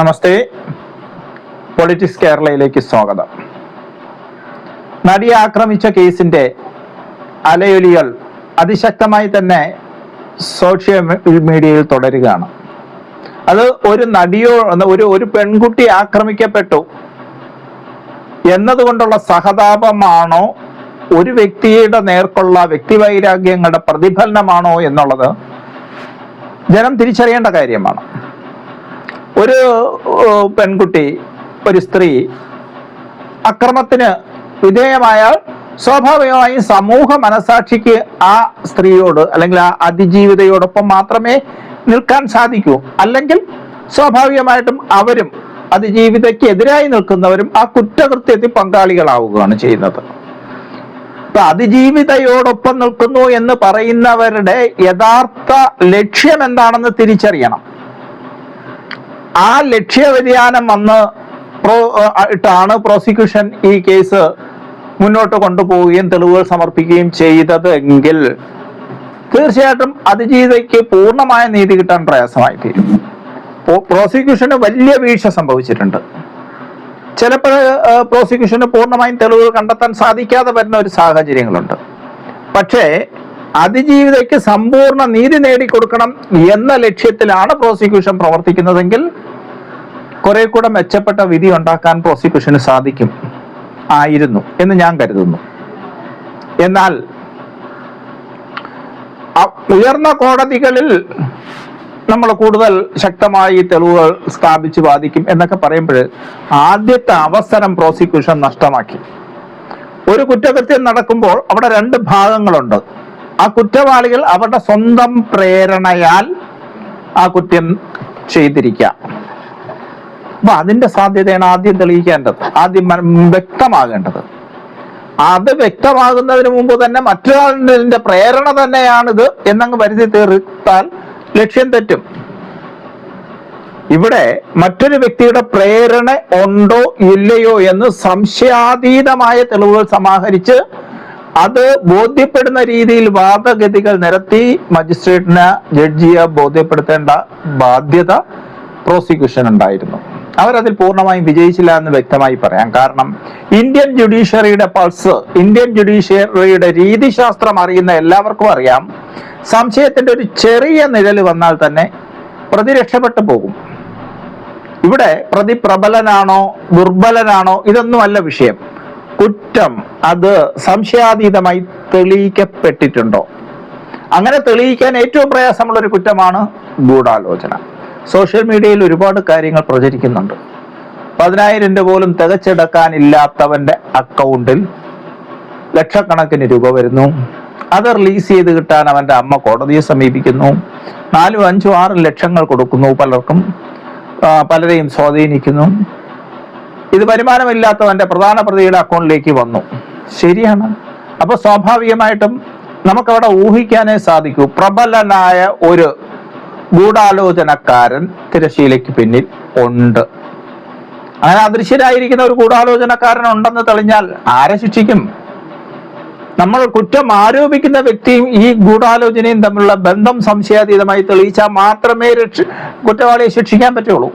നമസ്തേ. Politics കേരളയിലേക്ക് സ്വാഗതം. നടിയെ ആക്രമിച്ച കേസിന്റെ അലയൊലികൾ അതിശക്തമായി തന്നെ സോഷ്യൽ മീഡിയയിൽ തുടരുകയാണ്. അത് ഒരു നടിയോ ഒരു ഒരു പെൺകുട്ടി ആക്രമിക്കപ്പെട്ടു എന്നതുകൊണ്ടുള്ള സഹതാപമാണോ ഒരു വ്യക്തിയുടെ നേർക്കുള്ള വ്യക്തിവൈരാഗ്യങ്ങളുടെ പ്രതിഫലനമാണോ എന്നുള്ളത് ജനം തിരിച്ചറിയേണ്ട കാര്യമാണ്. ഒരു പെൺകുട്ടി ഒരു സ്ത്രീ അക്രമത്തിന് വിധേയമായാൽ സ്വാഭാവികമായും സമൂഹ മനസാക്ഷിക്ക് ആ സ്ത്രീയോട് അല്ലെങ്കിൽ ആ അതിജീവിതയോടൊപ്പം മാത്രമേ നിൽക്കാൻ സാധിക്കൂ. അല്ലെങ്കിൽ സ്വാഭാവികമായിട്ടും അവരും അതിജീവിതയ്ക്ക് എതിരായി നിൽക്കുന്നവരും ആ കുറ്റകൃത്യത്തിൽ പങ്കാളികളാവുകയാണ് ചെയ്യുന്നത്. ഇപ്പൊ അതിജീവിതയോടൊപ്പം നിൽക്കുന്നു എന്ന് പറയുന്നവരുടെ യഥാർത്ഥ ലക്ഷ്യം എന്താണെന്ന് തിരിച്ചറിയണം. ആ ലക്ഷ്യ വ്യതിയാനം വന്ന് പ്രോ ഇട്ടാണ് പ്രോസിക്യൂഷൻ ഈ കേസ് മുന്നോട്ട് കൊണ്ടുപോവുകയും തെളിവുകൾ സമർപ്പിക്കുകയും ചെയ്തത് എങ്കിൽ തീർച്ചയായിട്ടും അതിജീവിതയ്ക്ക് പൂർണമായ നീതി കിട്ടാൻ പ്രയാസമായി തീരും പ്രോസിക്യൂഷന് വലിയ വീഴ്ച സംഭവിച്ചിട്ടുണ്ട്. ചിലപ്പോൾ പ്രോസിക്യൂഷന് പൂർണമായും തെളിവുകൾ കണ്ടെത്താൻ സാധിക്കാതെ വരുന്ന ഒരു സാഹചര്യങ്ങളുണ്ട്. പക്ഷേ അതിജീവിതയ്ക്ക് സമ്പൂർണ നീതി നേടിക്കൊടുക്കണം എന്ന ലക്ഷ്യത്തിലാണ് പ്രോസിക്യൂഷൻ പ്രവർത്തിക്കുന്നതെങ്കിൽ കുറെ കൂടെ മെച്ചപ്പെട്ട വിധി ഉണ്ടാക്കാൻ പ്രോസിക്യൂഷന് സാധിക്കും ആയിരുന്നു എന്ന് ഞാൻ കരുതുന്നു. എന്നാൽ ഉയർന്ന കോടതികളിൽ നമ്മൾ കൂടുതൽ ശക്തമായി തെളിവുകൾ സ്ഥാപിച്ച് വാദിക്കും എന്നൊക്കെ പറയുമ്പോൾ ആദ്യത്തെ അവസരം പ്രോസിക്യൂഷൻ നഷ്ടമാക്കി. ഒരു കുറ്റകൃത്യം നടക്കുമ്പോൾ അവിടെ രണ്ട് ഭാഗങ്ങളുണ്ട്. ആ കുറ്റവാളികൾ അവരുടെ സ്വന്തം പ്രേരണയാൽ ആ കുറ്റം ചെയ്തിരിക്കാം അപ്പൊ അതിന്റെ സാധ്യതയാണ് ആദ്യം തെളിയിക്കേണ്ടത്. ആദ്യം വ്യക്തമാകേണ്ടത്. അത് വ്യക്തമാകുന്നതിന് മുമ്പ് തന്നെ മറ്റൊരാളിന്റെ പ്രേരണ തന്നെയാണിത് എന്നങ്ങ് വരുത്തി തീർത്താൽ ലക്ഷ്യം തെറ്റും. ഇവിടെ മറ്റൊരു വ്യക്തിയുടെ പ്രേരണ ഉണ്ടോ ഇല്ലയോ എന്ന് സംശയാതീതമായ തെളിവുകൾ സമാഹരിച്ച് അത് ബോധ്യപ്പെടുന്ന രീതിയിൽ വാദഗതികൾ നിരത്തി മജിസ്ട്രേറ്റിന് ജഡ്ജിയെ ബോധ്യപ്പെടുത്തേണ്ട ബാധ്യത പ്രോസിക്യൂഷൻ ഉണ്ടായിരുന്നു. അവരതിൽ പൂർണമായും വിജയിച്ചില്ല എന്ന് വ്യക്തമായി പറയാം. കാരണം ഇന്ത്യൻ ജുഡീഷ്യറിയുടെ പൾസ് ഇന്ത്യൻ ജുഡീഷ്യറിയുടെ രീതിശാസ്ത്രം അറിയുന്ന എല്ലാവർക്കും അറിയാം. സംശയത്തിന്റെ ഒരു ചെറിയ നിഴൽ വന്നാൽ തന്നെ പ്രതി രക്ഷപ്പെട്ടു പോകും. ഇവിടെ പ്രതി പ്രബലനാണോ ദുർബലനാണോ ഇതൊന്നുമല്ല വിഷയം. കുറ്റം അത് സംശയാതീതമായി തെളിയിക്കപ്പെട്ടിട്ടുണ്ടോ? അങ്ങനെ തെളിയിക്കാൻ ഏറ്റവും പ്രയാസമുള്ള ഒരു കുറ്റമാണ് ഗൂഢാലോചന. സോഷ്യൽ മീഡിയയിൽ ഒരുപാട് കാര്യങ്ങൾ പ്രചരിക്കുന്നുണ്ട്. പതിനായിരം രൂപ പോലും തികച്ചെടുക്കാനില്ലാത്തവന്റെ അക്കൗണ്ടിൽ ലക്ഷക്കണക്കിന് രൂപ വരുന്നു. അത് റിലീസ് ചെയ്ത് കിട്ടാൻ അവന്റെ അമ്മ കോടതിയെ സമീപിക്കുന്നു. നാലും അഞ്ചും ആറ് ലക്ഷങ്ങൾ കൊടുക്കുന്നു പലർക്കും. പലരെയും സ്വാധീനിക്കുന്നു. ഇത് വരുമാനമില്ലാത്തവന്റെ പ്രധാന പ്രതിയുടെ അക്കൗണ്ടിലേക്ക് വന്നു. ശരിയാണ്. അപ്പൊ സ്വാഭാവികമായിട്ടും നമുക്കവിടെ ഊഹിക്കാനേ സാധിക്കൂ. പ്രബലനായ ഒരു ഗൂഢാലോചനക്കാരൻ തിരശീലയ്ക്ക് പിന്നിൽ ഉണ്ട്. അങ്ങനെ അദൃശ്യരായിരിക്കുന്ന ഒരു ഗൂഢാലോചനക്കാരൻ ഉണ്ടെന്ന് തെളിഞ്ഞാൽ ആരെ ശിക്ഷിക്കും? നമ്മൾ കുറ്റം ആരോപിക്കുന്ന വ്യക്തിയും ഈ ഗൂഢാലോചനയും തമ്മിലുള്ള ബന്ധം സംശയാതീതമായി തെളിയിച്ചാൽ മാത്രമേ രക്ഷ കുറ്റവാളിയെ ശിക്ഷിക്കാൻ പറ്റുള്ളൂ.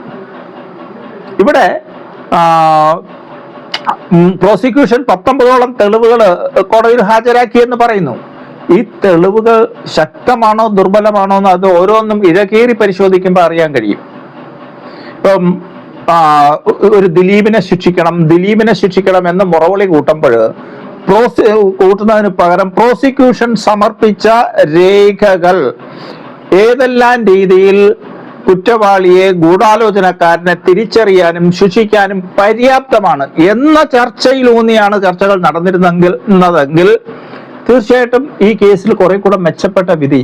ഇവിടെ പ്രോസിക്യൂഷൻ പത്തൊമ്പതോളം തെളിവുകൾ കോടതിയിൽ ഹാജരാക്കിയെന്ന് പറയുന്നു. ഈ തെളിവുകൾ ശക്തമാണോ ദുർബലമാണോ എന്ന് അത് ഓരോന്നും ഇഴകേറി പരിശോധിക്കുമ്പോൾ അറിയാൻ കഴിയും. ഇപ്പം ഒരു ദിലീപിനെ ശിക്ഷിക്കണം ദിലീപിനെ ശിക്ഷിക്കണം എന്ന് മുറവിളി കൂട്ടുമ്പോൾ പ്രോസി കൂട്ടുന്നതിന് പകരം പ്രോസിക്യൂഷൻ സമർപ്പിച്ച രേഖകൾ ഏതെല്ലാം രീതിയിൽ കുറ്റവാളിയെ ഗൂഢാലോചനക്കാരനെ തിരിച്ചറിയാനും ശിക്ഷിക്കാനും പര്യാപ്തമാണ് എന്ന ചർച്ചയിലൂന്നിയാണ് ചർച്ചകൾ നടന്നിരുന്നെങ്കിൽ എന്നതെങ്കിൽ തീർച്ചയായിട്ടും ഈ കേസിൽ കുറെ കൂടെ മെച്ചപ്പെട്ട വിധി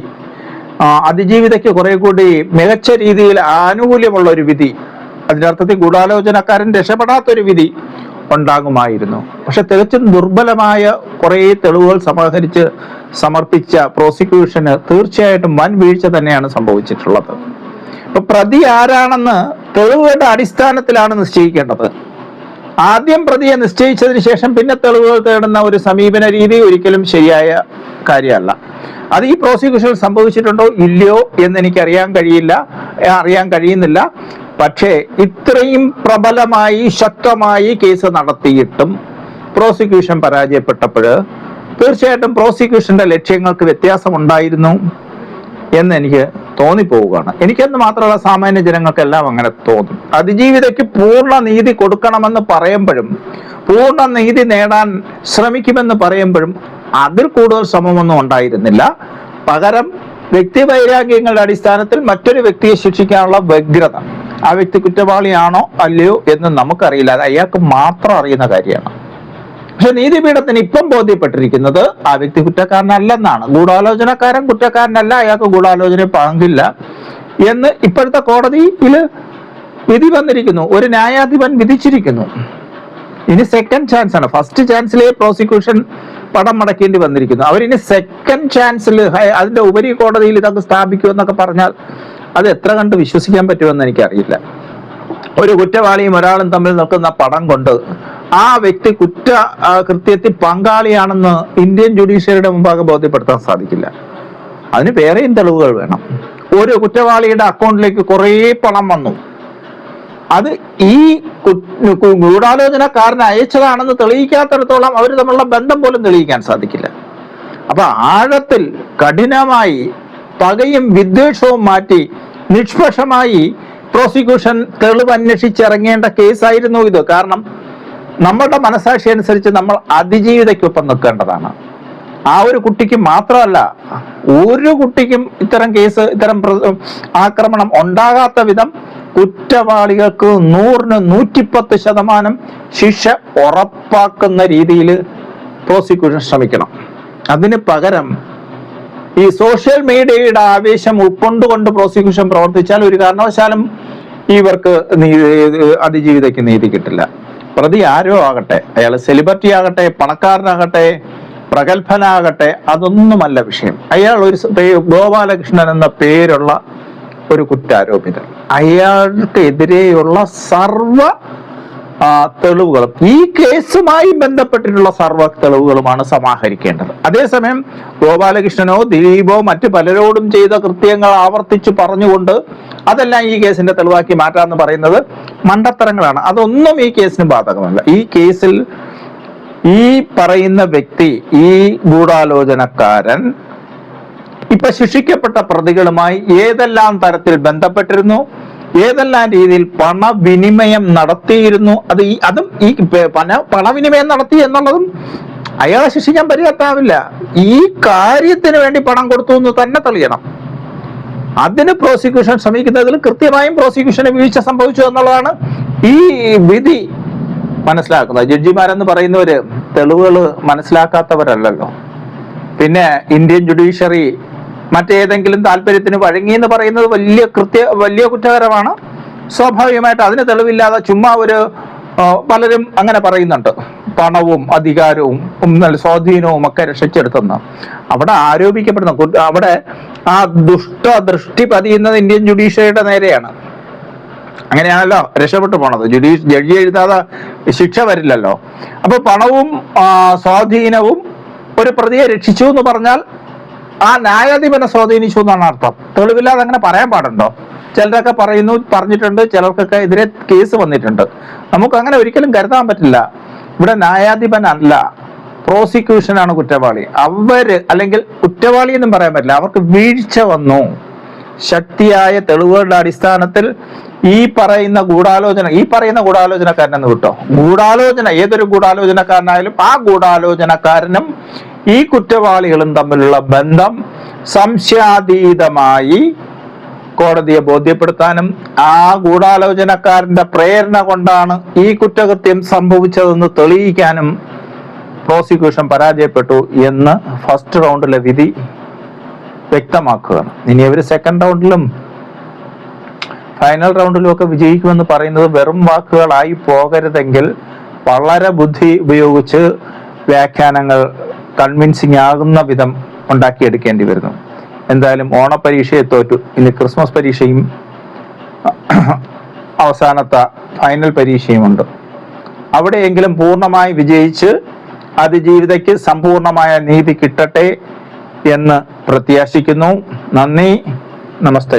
അതിജീവിതയ്ക്ക് കുറെ കൂടി മികച്ച രീതിയിൽ ആനുകൂല്യമുള്ള ഒരു വിധി അതിന്റെ അർത്ഥത്തിൽ ഗൂഢാലോചനക്കാരൻ രക്ഷപ്പെടാത്തൊരു വിധി ഉണ്ടാകുമായിരുന്നു. പക്ഷെ തികച്ചും ദുർബലമായ കുറെ തെളിവുകൾ സമാഹരിച്ച് സമർപ്പിച്ച പ്രോസിക്യൂഷന് തീർച്ചയായിട്ടും വൻ വീഴ്ച തന്നെയാണ് സംഭവിച്ചിട്ടുള്ളത്. ഇപ്പൊ പ്രതി ആരാണെന്ന് തെളിവുകളുടെ അടിസ്ഥാനത്തിലാണ് നിശ്ചയിക്കേണ്ടത്. ആദ്യം പ്രതിയെ നിശ്ചയിച്ചതിന് ശേഷം പിന്നെ തെളിവുകൾ തേടുന്ന ഒരു സമീപന രീതി ഒരിക്കലും ശരിയായ കാര്യമല്ല. അത് ഈ പ്രോസിക്യൂഷൻ സംഭവിച്ചിട്ടുണ്ടോ ഇല്ലയോ എന്ന് എനിക്ക് അറിയാൻ കഴിയില്ല അറിയാൻ കഴിയുന്നില്ല. പക്ഷേ ഇത്രയും പ്രബലമായി ശക്തമായി കേസ് നടത്തിയിട്ടും പ്രോസിക്യൂഷൻ പരാജയപ്പെട്ടപ്പോൾ തീർച്ചയായിട്ടും പ്രോസിക്യൂഷന്റെ ലക്ഷ്യങ്ങൾക്ക് വ്യത്യാസമുണ്ടായിരുന്നു എന്ന് എനിക്ക് തോന്നിപ്പോവുകയാണ്. എനിക്കെന്ന് മാത്രമല്ല സാമാന്യ ജനങ്ങൾക്കെല്ലാം അങ്ങനെ തോന്നും. അതിജീവിതയ്ക്ക് പൂർണ നീതി കൊടുക്കണമെന്ന് പറയുമ്പോഴും പൂർണ നീതി നേടാൻ ശ്രമിക്കുമെന്ന് പറയുമ്പോഴും അതിൽ കൂടുതൽ ശ്രമമൊന്നും ഉണ്ടായിരുന്നില്ല. പകരം വ്യക്തിവൈരാഗ്യങ്ങളുടെ അടിസ്ഥാനത്തിൽ മറ്റൊരു വ്യക്തിയെ ശിക്ഷിക്കാനുള്ള വ്യഗ്രത. ആ വ്യക്തി കുറ്റവാളിയാണോ അല്ലയോ എന്ന് നമുക്കറിയില്ല. അത് അയാൾക്ക് മാത്രം അറിയുന്ന കാര്യമാണ്. പക്ഷെ നീതിപീഠത്തിന് ഇപ്പം ബോധ്യപ്പെട്ടിരിക്കുന്നത് ആ വ്യക്തി കുറ്റക്കാരനല്ലെന്നാണ്. ഗൂഢാലോചനക്കാരൻ കുറ്റക്കാരനല്ല അയാൾക്ക് ഗൂഢാലോചന പങ്കില്ല എന്ന് ഇപ്പോഴത്തെ കോടതിയിൽ വിധി വന്നിരിക്കുന്നു. ഒരു ന്യായാധിപൻ വിധിച്ചിരിക്കുന്നു. ഇനി സെക്കൻഡ് ചാൻസ് ആണ്. ഫസ്റ്റ് ചാൻസിലെ പ്രോസിക്യൂഷൻ പടം മടക്കേണ്ടി വന്നിരിക്കുന്നു. അവരിനി സെക്കൻഡ് ചാൻസിൽ അതിന്റെ ഉപരി കോടതിയിൽ ഇതൊക്കെ സ്ഥാപിക്കുമെന്നൊക്കെ പറഞ്ഞാൽ അത് എത്ര കണ്ട് വിശ്വസിക്കാൻ പറ്റുമെന്ന് എനിക്കറിയില്ല. ഒരു കുറ്റവാളിയും ഒരാളും തമ്മിൽ നിൽക്കുന്ന പടം കൊണ്ട് ആ വ്യക്തി കുറ്റ കൃത്യത്തിൽ പങ്കാളിയാണെന്ന് ഇന്ത്യൻ ജുഡീഷ്യറിയുടെ മുമ്പാകെ ബോധ്യപ്പെടുത്താൻ സാധിക്കില്ല. അതിന് വേറെയും തെളിവുകൾ വേണം? ഒരു കുറ്റവാളിയുടെ അക്കൗണ്ടിലേക്ക് കുറേ പണം വന്നു. അത് ഈ ഗൂഢാലോചനക്കാരൻ അയച്ചതാണെന്ന് തെളിയിക്കാത്തിടത്തോളം അവർ തമ്മിലുള്ള ബന്ധം പോലും തെളിയിക്കാൻ സാധിക്കില്ല. അപ്പൊ ആഴത്തിൽ കഠിനമായി പകയും വിദ്വേഷവും മാറ്റി നിഷ്പക്ഷമായി പ്രോസിക്യൂഷൻ തെളിവ് അന്വേഷിച്ചിറങ്ങേണ്ട കേസായിരുന്നു ഇത്. കാരണം നമ്മളുടെ മനസാക്ഷി അനുസരിച്ച് നമ്മൾ അതിജീവിതയ്ക്കൊപ്പം നിൽക്കേണ്ടതാണ്. ആ ഒരു കുട്ടിക്ക് മാത്രമല്ല ഒരു കുട്ടിക്കും ഇത്തരം കേസ് ഇത്തരം ആക്രമണം ഉണ്ടാകാത്ത വിധം കുറ്റവാളികൾക്ക് നൂറിന് നൂറ്റിപ്പത്ത് ശതമാനം ശിക്ഷ ഉറപ്പാക്കുന്ന രീതിയിൽ പ്രോസിക്യൂഷൻ ശ്രമിക്കണം. അതിന് പകരം ഈ സോഷ്യൽ മീഡിയയുടെ ആവേശം ഉൾക്കൊണ്ടുകൊണ്ട് പ്രോസിക്യൂഷൻ പ്രവർത്തിച്ചാൽ ഒരു കാരണവശാലും ഇവർക്ക് നീതി അതിജീവിതയ്ക്ക് നീതി കിട്ടില്ല. പ്രതി ആരോ ആകട്ടെ? അയാൾ സെലിബ്രിറ്റി ആകട്ടെ പണക്കാരനാകട്ടെ പ്രഗത്ഭനാകട്ടെ അതൊന്നുമല്ല വിഷയം. അയാൾ ഒരു ഗോപാലകൃഷ്ണൻ എന്ന പേരുള്ള ഒരു കുറ്റാരോപിതൻ. അയാൾക്കെതിരെയുള്ള സർവ തെളിവുകളും. ഈ കേസുമായി ബന്ധപ്പെട്ടിട്ടുള്ള സർവ തെളിവുകളുമാണ് സമാഹരിക്കേണ്ടത്. അതേസമയം ഗോപാലകൃഷ്ണനോ ദിലീപോ മറ്റ് പലരോടും ചെയ്ത കൃത്യങ്ങൾ ആവർത്തിച്ചു പറഞ്ഞുകൊണ്ട് അതെല്ലാം ഈ കേസിന്റെ തെളിവാക്കി മാറ്റാമെന്ന് പറയുന്നത് മണ്ടത്തരങ്ങളാണ്. അതൊന്നും ഈ കേസിന് ബാധകമല്ല. ഈ കേസിൽ ഈ പറയുന്ന വ്യക്തി ഈ ഗൂഢാലോചനക്കാരൻ ഇപ്പൊ ശിക്ഷിക്കപ്പെട്ട പ്രതികളുമായി ഏതെല്ലാം തരത്തിൽ ബന്ധപ്പെട്ടിരുന്നു? ഏതെല്ലാം രീതിയിൽ പണവിനിമയം നടത്തിയിരുന്നു? അത് ഈ അതും ഈ പണ പണവിനിമയം നടത്തി എന്നുള്ളതും അയാളെ ശിക്ഷിക്കാൻ പര്യാപ്താവില്ല. ഈ കാര്യത്തിന് വേണ്ടി പണം കൊടുത്തു എന്ന് തന്നെ തെളിയണം. അതിന് പ്രോസിക്യൂഷൻ ശ്രമിക്കുന്നതിൽ കൃത്യമായും പ്രോസിക്യൂഷന് വീഴ്ച സംഭവിച്ചു എന്നുള്ളതാണ് ഈ വിധി മനസ്സിലാക്കുന്നത്. ജഡ്ജിമാരെന്ന് പറയുന്നവര് തെളിവുകൾ മനസ്സിലാക്കാത്തവരല്ലല്ലോ. പിന്നെ ഇന്ത്യൻ ജുഡീഷ്യറി മറ്റേതെങ്കിലും താല്പര്യത്തിന് വഴങ്ങി എന്ന് പറയുന്നത് വലിയ കൃത്യ വലിയ കുറ്റകരമാണ്. സ്വാഭാവികമായിട്ട് അതിന് തെളിവില്ലാതെ ചുമ്മാ ഒരു പലരും അങ്ങനെ പറയുന്നുണ്ട്. പണവും അധികാരവും സ്വാധീനവും ഒക്കെ രക്ഷിച്ചെടുത്തെന്ന്. അവിടെ ആരോപിക്കപ്പെടുന്ന അവിടെ ആ ദുഷ്ട ദൃഷ്ടി പതിയുന്നത് ഇന്ത്യൻ ജുഡീഷ്യറിയുടെ നേരെയാണ്. അങ്ങനെയാണല്ലോ രക്ഷപ്പെട്ടു പോണത്. ജുഡീഷ് ജഡ്ജി എഴുതാതെ ശിക്ഷ വരില്ലല്ലോ. അപ്പൊ പണവും സ്വാധീനവും ഒരു പ്രതിയെ രക്ഷിച്ചു എന്ന് പറഞ്ഞാൽ ആ ന്യായാധിപനെ സ്വാധീനിച്ചു എന്നാണ് അർത്ഥം. തെളിവില്ലാതെ അങ്ങനെ പറയാൻ പാടുണ്ടോ? ചിലരൊക്കെ പറയുന്നു പറഞ്ഞിട്ടുണ്ട് ചിലർക്കൊക്കെ എതിരെ കേസ് വന്നിട്ടുണ്ട്. നമുക്ക് അങ്ങനെ ഒരിക്കലും കരുതാൻ പറ്റില്ല. ഇവിടെ ന്യായാധിപനല്ല പ്രോസിക്യൂഷനാണ് കുറ്റവാളി. അവർ അല്ലെങ്കിൽ കുറ്റവാളി എന്നും പറയാൻ പറ്റില്ല അവർക്ക് വീഴ്ച വന്നു. ശക്തിയായ തെളിവുകളുടെ അടിസ്ഥാനത്തിൽ ഈ പറയുന്ന ഗൂഢാലോചന ഈ പറയുന്ന ഗൂഢാലോചനക്കാരനെന്ന് വിട്ടോ ഗൂഢാലോചന ഏതൊരു ഗൂഢാലോചനക്കാരനായാലും ആ ഗൂഢാലോചനക്കാരനും ഈ കുറ്റവാളികളും തമ്മിലുള്ള ബന്ധം സംശയാതീതമായി കോടതിയെ ബോധ്യപ്പെടുത്താനും ആ ഗൂഢാലോചനക്കാരന്റെ പ്രേരണ കൊണ്ടാണ് ഈ കുറ്റകൃത്യം സംഭവിച്ചതെന്ന് തെളിയിക്കാനും പ്രോസിക്യൂഷൻ പരാജയപ്പെട്ടു എന്ന് ഫസ്റ്റ് റൗണ്ടിലെ വിധി വ്യക്തമാക്കുകയാണ്. ഇനി അവർ സെക്കൻഡ് റൗണ്ടിലും ഫൈനൽ റൗണ്ടിലും ഒക്കെ വിജയിക്കുമെന്ന് പറയുന്നത് വെറും വാക്കുകളായി പോകരുതെങ്കിൽ വളരെ ബുദ്ധി ഉപയോഗിച്ച് വ്യാഖ്യാനങ്ങൾ കൺവിൻസിങ് ആകുന്ന വിധം ഉണ്ടാക്കിയെടുക്കേണ്ടി വരുന്നു. എന്തായാലും ഓണപരീക്ഷയെ തോറ്റു. ഇനി ക്രിസ്മസ് പരീക്ഷയും അവസാനത്തെ ഫൈനൽ പരീക്ഷയുമുണ്ട്. അവിടെയെങ്കിലും പൂർണമായി വിജയിച്ച് അതിജീവിതയ്ക്ക് സമ്പൂർണമായ നീതി കിട്ടട്ടെ എന്ന് പ്രത്യാശിക്കുന്നു. നന്ദി. നമസ്തേ.